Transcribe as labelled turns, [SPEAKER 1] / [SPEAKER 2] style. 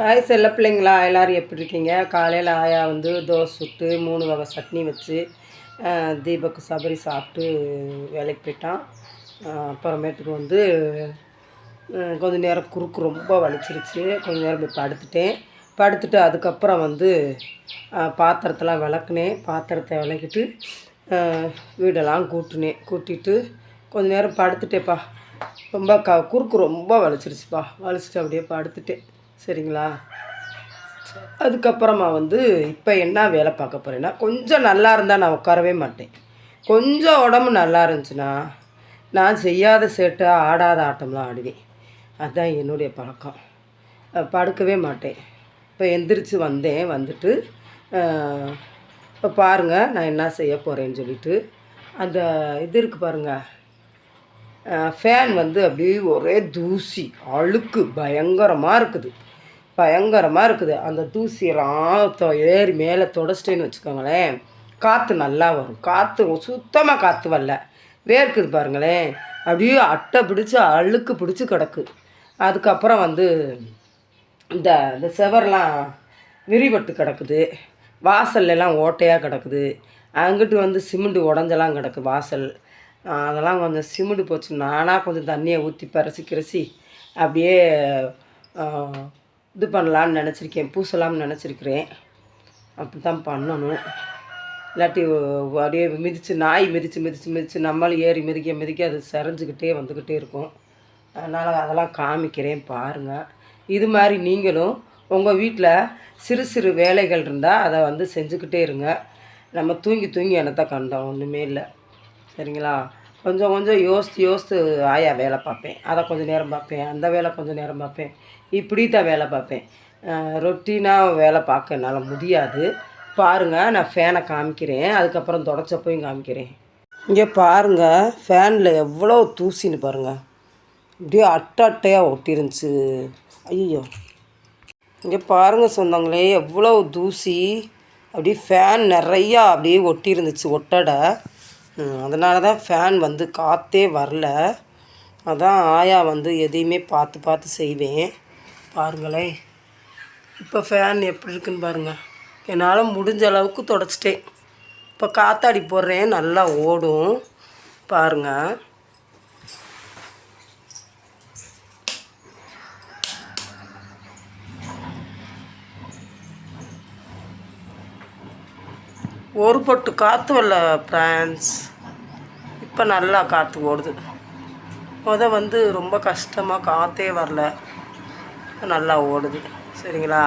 [SPEAKER 1] Hi செல்ல பிள்ளைங்களா எல்லோரும் எப்படி இருக்கீங்க? காலையில் ஆயா வந்து தோசை சுட்டு மூணு வகை சட்னி வச்சு தீபக்கு சபரி சாப்பிட்டு வேலைக்கு போயிட்டான். அப்புறமேட்டுக்கு வந்து கொஞ்ச நேரம் குறுக்கு ரொம்ப வலிச்சிருச்சு. கொஞ்ச நேரம் போய் படுத்துட்டேன். படுத்துட்டு அதுக்கப்புறம் வந்து பாத்திரத்தெலாம் பாத்திரத்தெல்லாம் விளக்குனேன். பாத்திரத்தை விளக்கிட்டு வீடெல்லாம் கூட்டினேன். கூட்டிட்டு கொஞ்ச நேரம் படுத்துட்டேப்பா ரொம்ப க குறுக்கு ரொம்ப வலிச்சிருச்சுப்பா. வலிச்சிட்டு அப்படியே படுத்துட்டேன். சரிங்களா? அதுக்கப்புறமா வந்து இப்போ என்ன வேலை பார்க்க போகிறேன்னா கொஞ்சம் நல்லா இருந்தால் நான் உட்காரவே மாட்டேன். கொஞ்சம் உடம்பு நல்லா இருந்துச்சுன்னா நான் செய்யாத சேட்டை ஆடாத ஆட்டம்லாம் ஆடுவேன். அதுதான் என்னுடைய பழக்கம். படுக்கவே மாட்டேன். இப்போ எந்திரிச்சு வந்தேன் வந்துட்டு இப்போ பாருங்கள் நான் என்ன செய்ய போகிறேன்னு சொல்லிட்டு அந்த இது இருக்குது பாருங்கள் ஃபேன் வந்து அப்படியே ஒரே தூசி அழுக்கு பயங்கரமாக இருக்குது. பயங்கரமாக இருக்குது. அந்த தூசியெல்லாம் ஏறி மேலே தொடச்சிட்டேன்னு வச்சுக்கோங்களேன். காற்று நல்லா வரும். காற்று சுத்தமாக காற்று வரல. வேர்க்குது பாருங்களேன். அப்படியே அட்டை பிடிச்சி அழுக்கு பிடிச்சி கிடக்கு. அதுக்கப்புறம் வந்து இந்த இந்த செவர்லாம் விரிபட்டு கிடக்குது. வாசல்லாம் ஓட்டையாக கிடக்குது. அங்கிட்டு வந்து சிமெண்ட்டு உடஞ்செல்லாம் கிடக்கு வாசல். அதெல்லாம் கொஞ்சம் சிமெண்ட் போச்சு. நானாக கொஞ்சம் தண்ணியை ஊற்றி பரசி கிரசி அப்படியே இது பண்ணலான்னு நினச்சிருக்கேன். பூசலாம்னு நினச்சிருக்கிறேன். அப்படி தான் பண்ணணும். இல்லாட்டி அப்படியே மிதித்து நாய் மிதித்து மிதித்து மிதித்து நம்மளும் ஏறி மிதிக்க மிதிக்க அது செரைஞ்சிக்கிட்டே வந்துக்கிட்டே இருக்கும். அதனால் அதெல்லாம் காமிக்கிறேன் பாருங்கள் இது மாதிரி நீங்களும் உங்கள் வீட்டில் சிறு சிறு வேலைகள் இருந்தால் அதை வந்து செஞ்சுக்கிட்டே இருங்க. நம்ம தூங்கி தூங்கி என்னத்தை கண்டோம்? ஒன்றுமே இல்லை. சரிங்களா? கொஞ்சம் கொஞ்சம் யோசித்து யோசித்து ஆயா வேலை பார்ப்பேன். அதை கொஞ்சம் நேரம் பார்ப்பேன். அந்த வேலை கொஞ்சம் நேரம் பார்ப்பேன். இப்படி தான் வேலை பார்ப்பேன். ரொட்டீனாக வேலை பார்க்க என்னால் முடியாது. பாருங்கள் நான் ஃபேனை காமிக்கிறேன். அதுக்கப்புறம் தொடச்சப்பையும் காமிக்கிறேன். இங்கே பாருங்கள் ஃபேனில் எவ்வளோ தூசின்னு பாருங்கள் அப்படியே அட்டை அட்டையாக ஒட்டிருந்துச்சு. ஐயோ இங்கே பாருங்கள் சொந்தங்களே எவ்வளோ தூசி. அப்படியே ஃபேன் நிறையா அப்படியே ஒட்டிருந்துச்சு ஒட்டடை. அதனால தான் ஃபேன் வந்து காற்றே வரல. அதான் ஆயா வந்து எதையுமே பார்த்து பார்த்து செய்வேன். பாருங்களேன் இப்போ ஃபேன் எப்படி இருக்குன்னு பாருங்கள் என்னால் முடிஞ்ச அளவுக்கு தொடச்சிட்டேன். இப்போ காத்தாடி போடுறேன் நல்லா ஓடும். பாருங்கள் ஒரு பொட்டு காற்று வரல ஃப்ரான்ஸ் இப்போ நல்லா காற்று ஓடுது. முத வந்து ரொம்ப கஷ்டமாக காற்றே வரல. இப்போ நல்லா ஓடுது. சரிங்களா?